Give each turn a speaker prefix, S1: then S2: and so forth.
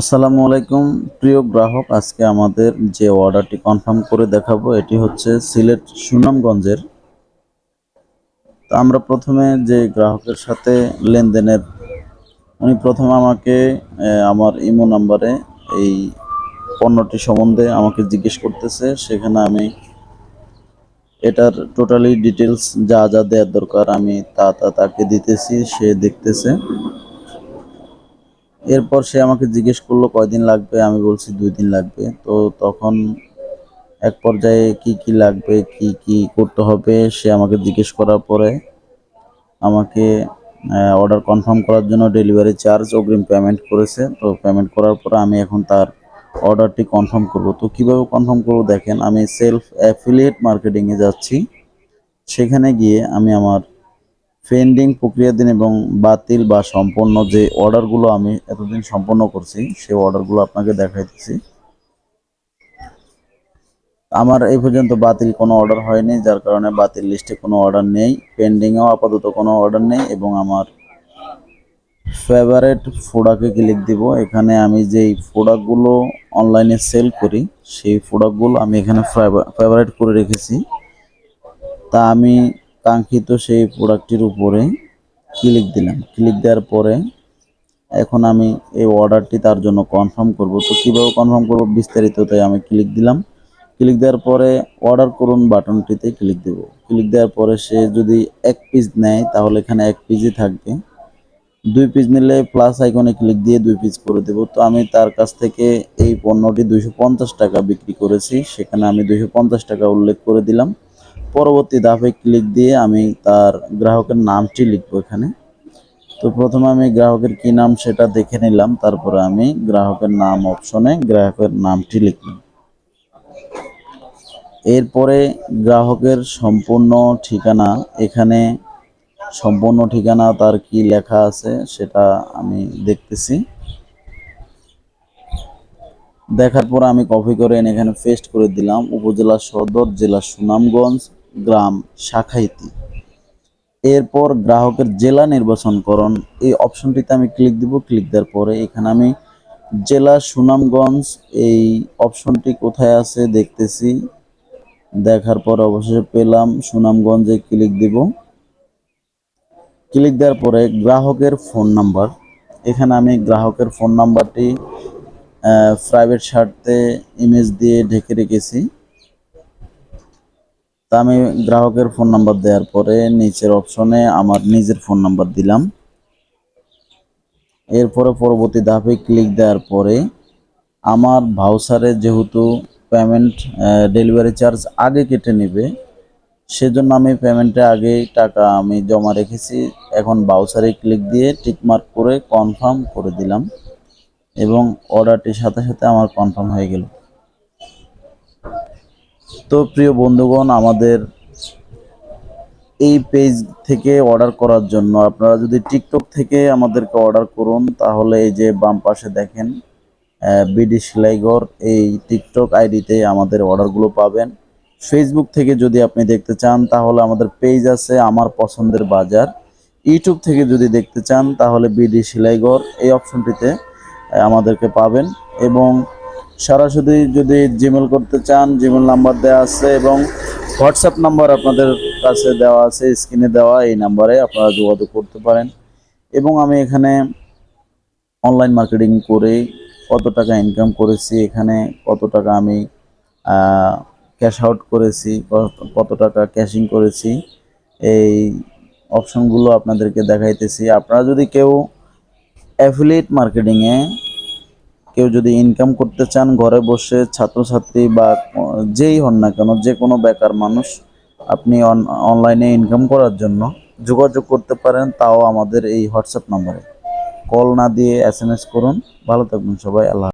S1: আসসালামু আলাইকুম। প্রিয় গ্রাহক, আজকে আমাদের যে অর্ডারটি কনফার্ম করে দেখাবো, এটি হচ্ছে সিলেট সুনামগঞ্জের। তো আমরা প্রথমে যে গ্রাহকের সাথে লেনদেনের, উনি প্রথমে আমাকে আমার ইমো নাম্বারে এই পণ্যটি সম্বন্ধে আমাকে জিজ্ঞেস করতেছে। সেখানে আমি এটার টোটালি ডিটেলস যা যা দেওয়ার দরকার, আমি তা তা, তাকে দিতেছি, সে দেখতেছে। এরপর সে আমাকে জিজ্ঞেস করল, কয়দিন লাগবে? আমি বলছি, দুই দিন লাগবে। তো তখন এক পর্যায়ে কি কি লাগবে, কি কি করতে হবে, সে আমাকে জিজ্ঞেস করার পরে আমাকে অর্ডার কনফার্ম করার জন্য ডেলিভারি চার্জ অগ্রিম পেমেন্ট করেছে। তো পেমেন্ট করার পরে আমি এখন তার অর্ডারটি কনফার্ম করব। তো কীভাবে কনফার্ম করব দেখেন, আমি সেলফ অ্যাফিলিয়েট মার্কেটিংয়ে যাচ্ছি। সেখানে গিয়ে আমি আমার পেন্ডিং প্রক্রিয়াধীন এবং বাতিল বা সম্পন্ন যে অর্ডারগুলো আমি এতদিন সম্পন্ন করছি, সেই অর্ডারগুলো আপনাকে দেখাইতেছি আমার এই পর্যন্ত বাতিল কোনো অর্ডার হয়নি, যার কারণে বাতিল লিস্টে কোনো অর্ডার নেই, পেন্ডিংয়েও আপাতত কোনো অর্ডার নেই এবং আমার ফেভারেট প্রোডাক্টে ক্লিক দিব। এখানে আমি যেই প্রোডাক্টগুলো অনলাইনে সেল করি, সেই প্রোডাক্টগুলো আমি এখানে ফেভারেট করে রেখেছি। তা আমি কাঙ্ক্ষিত সেই প্রোডাক্টটির উপরে ক্লিক দিলাম। ক্লিক দেওয়ার পরে এখন আমি এই অর্ডারটি তার জন্য কনফার্ম করব। তো কীভাবে কনফার্ম করব বিস্তারিত তাই আমি ক্লিক দিলাম। ক্লিক দেওয়ার পরে অর্ডার করুন বাটনটিতে ক্লিক দেব। ক্লিক দেওয়ার পরে সে যদি এক পিস নেয়, তাহলে এখানে এক পিসই থাকবে। দুই পিস নিলে প্লাস আইকনে ক্লিক দিয়ে দুই পিস করে দেব। তো আমি তার কাছ থেকে এই পণ্যটি দুইশো পঞ্চাশ টাকা বিক্রি করেছি। সেখানে আমি দুইশো পঞ্চাশ টাকা উল্লেখ করে দিলাম। পরবর্তী ধাপে ক্লিক দিয়ে আমি তার গ্রাহকের নামটি লিখব এখানে। তো প্রথমে আমি গ্রাহকের কি নাম সেটা দেখে নিলাম, তারপরে আমি গ্রাহকের নাম অপশনে গ্রাহকের নামটি লিখলাম। এরপরে গ্রাহকের সম্পূর্ণ ঠিকানা, এখানে সম্পূর্ণ ঠিকানা তার কি লেখা আছে সেটা আমি দেখতেছি। দেখার পর আমি কপি করে এনে এখানে পেস্ট করে দিলাম। উপজেলা সদর, জেলা সুনামগঞ্জ গ্রাম শাখাইতি। এরপর গ্রাহকের জেলা নির্বাচন করুন এই অপশনটিতে আমি ক্লিক দিব। ক্লিক দেওয়ার পরে এখানে আমি জেলা সুনামগঞ্জ এই অপশনটি কোথায় আছে দেখতেছি। দেখার পর অবশেষে পেলাম সুনামগঞ্জে ক্লিক দিব। ক্লিক দেওয়ার পরে গ্রাহকের ফোন নাম্বার এখানে আমি গ্রাহকের ফোন নাম্বারটি প্রাইভেট স্বার্থে ইমেজ দিয়ে ঢেকে রেখেছি। আমি গ্রাহকের ফোন নাম্বার দেওয়ার পরে নিচের অপশনে আমার নিজের ফোন নাম্বার দিলাম। এরপরে পরবর্তী ধাপে ক্লিক দেওয়ার পরে আমার ভাউচারে যেহেতু পেমেন্ট ডেলিভারি চার্জ আগে কেটে নেবে, সেজন্য আমি পেমেন্টে আগেই টাকা আমি জমা রেখেছি। এখন বাউচারে ক্লিক দিয়ে টিকমার্ক করে কনফার্ম করে দিলাম এবং অর্ডারটির সাথে সাথে আমার কনফার্ম হয়ে গেল। তো প্রিয় বন্ধুগণ, আমাদের এই পেজ থেকে অর্ডার করার জন্য আপনারা যদি টিকটক থেকে আমাদেরকে অর্ডার করুন, তাহলে এই যে বাম পাশে দেখেন বিডি সেলাইঘর এই টিকটক আইডিতে আমাদের অর্ডারগুলো পাবেন। ফেসবুক থেকে যদি আপনি দেখতে চান, তাহলে আমাদের পেজ আছে আমার পছন্দের বাজার। ইউটিউব থেকে যদি দেখতে চান, তাহলে বিডি সেলাইঘর এই অপশনটিতে আমাদেরকে পাবেন। এবং সরাসরি যদি জিমেল করতে চান জিমেল নাম্বার দেওয়া আছে এবং হোয়াটসঅ্যাপ নাম্বার আপনাদের কাছে দেওয়া আছে স্ক্রিনে দেওয়া, এই নাম্বারে আপনারা যোগাযোগ করতে পারেন। এবং আমি এখানে অনলাইন মার্কেটিং করে কত টাকা ইনকাম করেছি, এখানে কত টাকা আমি ক্যাশ আউট করেছি, কত টাকা ক্যাশিং করেছি, এই অপশনগুলো আপনাদেরকে দেখাইতেছি। আপনারা যদি কেউ অ্যাফিলিয়েট মার্কেটিংয়ে কেউ যদি ইনকাম করতে চান, ঘরে বসে ছাত্রছাত্রী বা যেই হন না কেন, যে কোনো বেকার মানুষ, আপনি অনলাইনে ইনকাম করার জন্য যোগাযোগ করতে পারেন, তাও আমাদের এই হোয়াটসঅ্যাপ নম্বরে। কল না দিয়ে এস করুন। ভালো থাকবেন সবাই, আল্লাহ